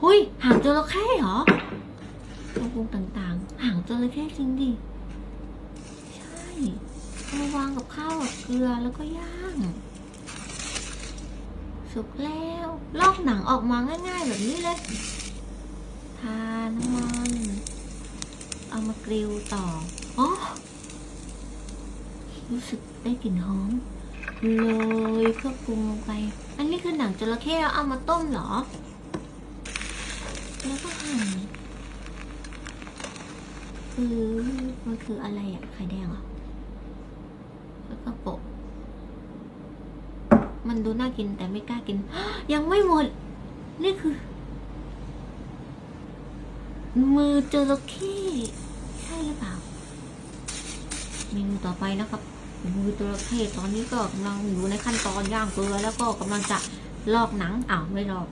หุยหางจระเข้เหรอตัววงต่างๆ หางจระเข้จริงดิ ใช่เอามาวางกับข้าวกับเกลือแล้วก็ย่าง สุกแล้ว ลอกหนังออกมาง่ายๆแบบนี้เลย ทาน้ำมัน เอามากริลต่อ อ๋อ รู้สึกได้กลิ่นหอมเลยเครื่องปรุงลงไป อันนี้คือหนังจระเข้เอามาต้มเหรอ แล้วก็หั่นคือมันคืออะไรอะไข่แดงเหรอแล้วก็โปะมันดูน่ากินแต่ไม่กล้ากิน ยังไม่หมด นี่คือ มือจระเข้ใช่หรือเปล่าเมนูต่อไปนะครับ มือจระเข้ตอนนี้ก็กำลังอยู่ในขั้นตอนย่างเกลือแล้วก็กำลังจะลอกหนังอ้าวไม่ลอก